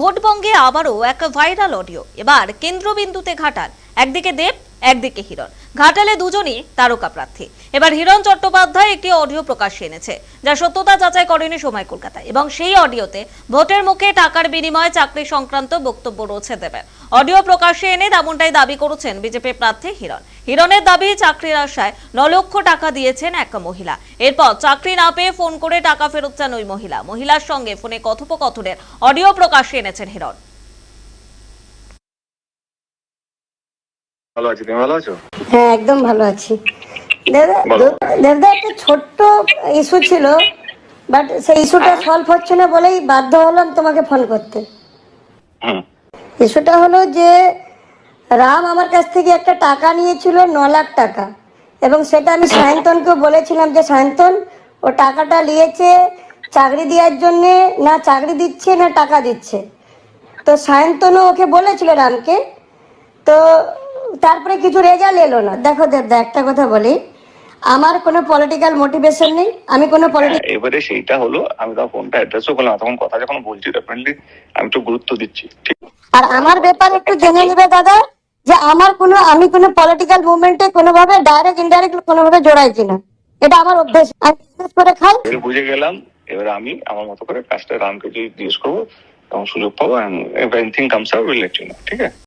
ভোটবঙ্গে আবারও এক viral audio. এবার কেন্দ্রবিন্দুতে ঘাটাল। একদিকে দেব একদিকে হিরণ, ঘাটালে দুজনই তারকা প্রার্থী। এবার হিরণ চট্টোপাধ্যায় একটি অডিও প্রকাশ্যে এনেছে, যা সত্যতা যাচাই করেনি সময় কলকাতা এবং সেই অডিওতে ভোটের মুখে টাকার বিনিময়ে চাকরি সংক্রান্ত বক্তব্য রয়েছে দেবেন অডিও প্রকাশ্যে এনে তেমনটাই দাবি করেছেন বিজেপি প্রার্থী হিরণ। হিরণের দাবি, চাকরির আশায় ন লক্ষ টাকা দিয়েছেন এক মহিলা। এরপর চাকরি না পেয়ে ফোন করে টাকা ফেরত চান ওই মহিলা। মহিলার সঙ্গে ফোনে কথোপকথনের অডিও প্রকাশ্যে এনেছেন হিরণ। ভালো আছি তুমি ভালো আছো? হ্যাঁ একদম ভালো আছি। দাদা দাদা একটা ছোট্ট ইস্যু ছিল বাট সেই ইস্যুটা সলভ হচ্ছে না বলেই বাধ্য হলাম তোমাকে ফোন করতে। ইস্যুটা হলো যে রাম আমার কাছ থেকে একটা টাকা নিয়েছিল ন লাখ টাকা। এবং সেটা আমি সায়ন্তনকে বলেছিলাম যে সায়ন্তন ও টাকাটা নিয়েছে চাকরি দেওয়ার জন্যে না চাকরি দিচ্ছে না টাকা দিচ্ছে। তো সায়ন্তনও ওকে বলেছিল রামকে। তো তারপরে কিছু রেজাল্ট এলো না। দেখো দেবদা একটা কথা বলি। আমার কোনো পলিটিক্যাল মোটিভেশন নেই আমি কোনো পলিটিক্যাল এবারে সেইটা হলো আমি তখন ফোনটা অ্যাড্রেসও করলাম তখন কথা যখন বলছি ডেফিনেটলি আমি একটু গুরুত্ব দিচ্ছি ঠিক? আর আমার ব্যাপার একটু জেনে নেবে দাদা যে আমার কোনো আমি কোনো পলিটিক্যাল মুভমেন্টে কোনোভাবে ডাইরেক্ট ইনডাইরেক্ট কোনোভাবে জড়াইছি না এটা আমার অভ্যেস। আমি করে খাই। বুঝে গেলাম এবার আমি আমার মতো করে কাজটা রামকে যদি জিজ্ঞেস করব তখন সুযোগ পাবো anything comes out will let you know ঠিক আছে?